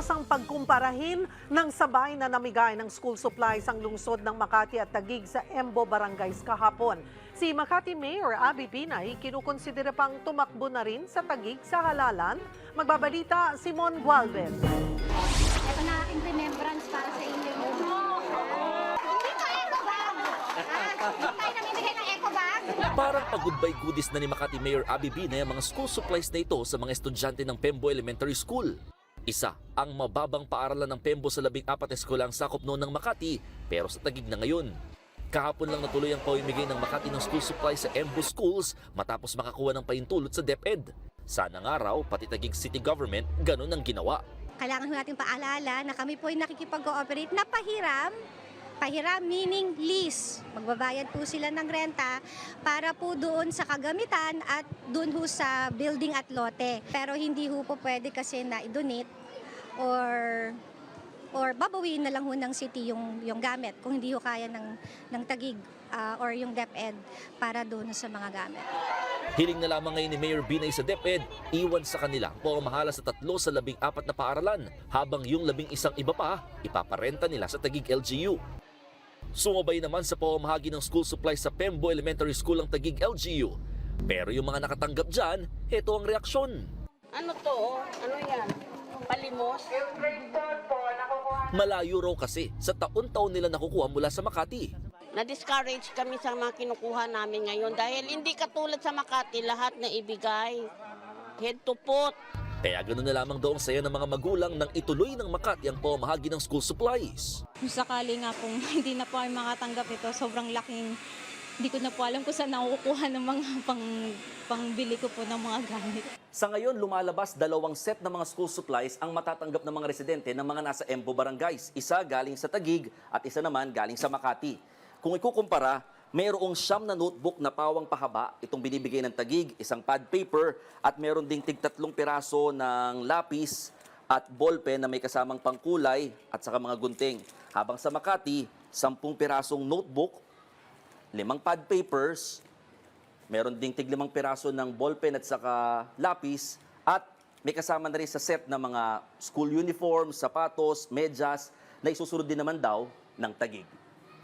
Iniiwasang pagkumparahin ng sabay na namigay ng school supplies ang lungsod ng Makati at Tagig sa Embo Barangays kahapon. Si Makati Mayor Abby Binay kinukonsidera pang tumakbo na rin sa Tagig sa halalan. Magbabalita Simon Gualvez. Ito na aking remembrance para sa inyo. Hindi to eco bag. Ah, Hindi tayo namimigay ng eco bag. Parang pag-goodbye goodies na ni Makati Mayor Abby Binay ang mga school supplies na ito sa mga estudyante ng Pembo Elementary School. Isa ang mababang paaralan ng Pembo sa labing apat na eskwela ang sakop noon ng Makati pero sa tagig na ngayon. Kahapon lang natuloy ang pamimigay ng Makati ng school supplies sa Embo Schools matapos makakuha ng pahintulot sa DepEd. Sana nga raw, pati tagig city government, ganun ang ginawa. Kailangan ho natin paalala na kami po ay nakikipag-cooperate na pahiram Pahiram meaning lease. Magbabayad po sila ng renta para po doon sa kagamitan at doon ho sa building at lote. Pero hindi ho po pwede kasi na i-donate or or babawiin na lang ho ng city yung yung gamit kung hindi ho kaya ng ng tagig ah, or yung DepEd para doon sa mga gamit. Hiling na lamang ngayon ni Mayor Binay sa DepEd, iwan sa kanila po ang mahala sa tatlo sa labing apat na paaralan, habang yung labing isang iba pa, ipaparenta nila sa Tagig LGU. Sumabay naman sa pamamahagi ng school supplies sa Pembo Elementary School ang Tagig LGU. Pero yung mga nakatanggap dyan, ito ang reaksyon. Ano to? Ano yan? Palimos? Malayo raw kasi sa taon-taon nila nakukuha mula sa Makati. Na-discourage kami sa mga kinukuha namin ngayon dahil hindi katulad sa Makati lahat na ibigay. Head to foot. Kaya ganoon na lamang daw ang saya ng mga magulang nang ituloy ng Makati ang pamamahagi ng school supplies. Kung sakali nga pong hindi na po ay makatanggap ito, sobrang laking hindi ko na po alam kung saan nakukuha ng mga pang, pangbili ko po ng mga gamit. Sa ngayon, lumalabas dalawang set ng mga school supplies ang matatanggap ng mga residente ng mga nasa Embo Barangays. Isa galing sa Tagig at isa naman galing sa Makati. Kung ikukumpara, mayroong siyam na notebook na pawang pahaba, itong binibigay ng Tagig, isang pad paper, at meron ding tigtatlong piraso ng lapis at ballpen na may kasamang pangkulay at saka mga gunting. Habang sa Makati, sampung pirasong notebook, limang pad papers, meron ding tiglimang piraso ng ballpen at saka lapis at may kasama na rin sa set ng mga school uniform, sapatos, medyas na isusunod din naman daw ng tagig.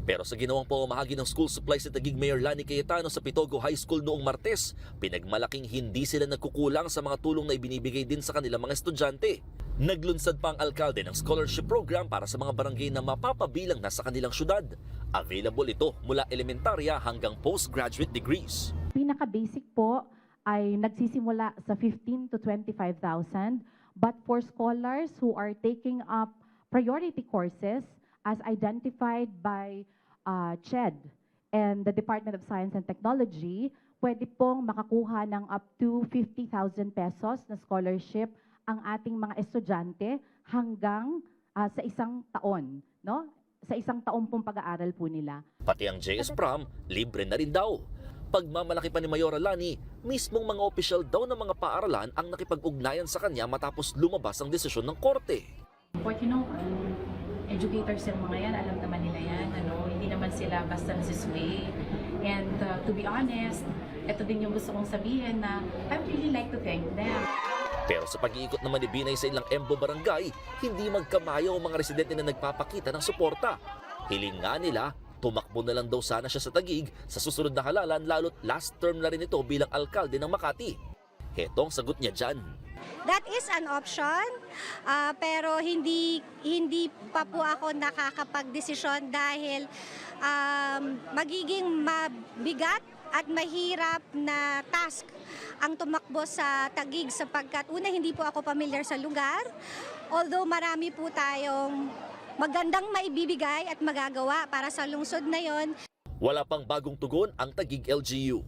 Pero sa ginawang pamamahagi ng school supplies sa Tagig Mayor Lani Cayetano sa Pitogo High School noong Martes, pinagmalaking hindi sila nagkukulang sa mga tulong na ibinibigay din sa kanilang mga estudyante. Naglunsad pa ang alkalde ng scholarship program para sa mga barangay na mapapabilang na sa kanilang syudad. Available ito mula elementarya hanggang postgraduate degrees. pinaka-basic po ay nagsisimula sa 15 to 25,000. But for scholars who are taking up priority courses as identified by uh, CHED and the Department of Science and Technology, pwede pong makakuha ng up to 50,000 pesos na scholarship ang ating mga estudyante hanggang uh, sa isang taon, no? Sa isang taon pong pag-aaral po nila. Pati ang JS Prom, libre na rin daw. Pagmamalaki pa ni Mayora Lani, mismong mga opisyal daw ng mga paaralan ang nakipag-ugnayan sa kanya matapos lumabas ang desisyon ng korte. But you know, um, educators yung mga yan, alam naman nila yan, ano, hindi naman sila basta nasisway. And uh, to be honest, ito din yung gusto kong sabihin na I really like to thank them. Pero sa pag-iikot naman ni Binay sa ilang Embo Barangay, hindi magkamayaw ang mga residente na nagpapakita ng suporta. Hiling nga nila, tumakbo na lang daw sana siya sa tagig sa susunod na halalan lalo't last term na rin ito bilang alkalde ng Makati. Heto ang sagot niya dyan. That is an option, ah, pero hindi hindi pa po ako nakakapagdesisyon dahil um, magiging mabigat at mahirap na task ang tumakbo sa Tagig sapagkat una hindi po ako familiar sa lugar. Although marami po tayong magandang maibibigay at magagawa para sa lungsod na yon, Wala pang bagong tugon ang tagig LGU.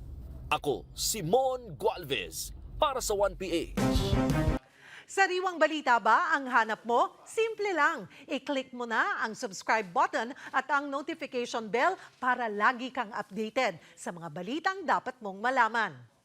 Ako, Simon Gualvez, para sa 1PH. Sariwang balita ba ang hanap mo? Simple lang. I-click mo na ang subscribe button at ang notification bell para lagi kang updated sa mga balitang dapat mong malaman.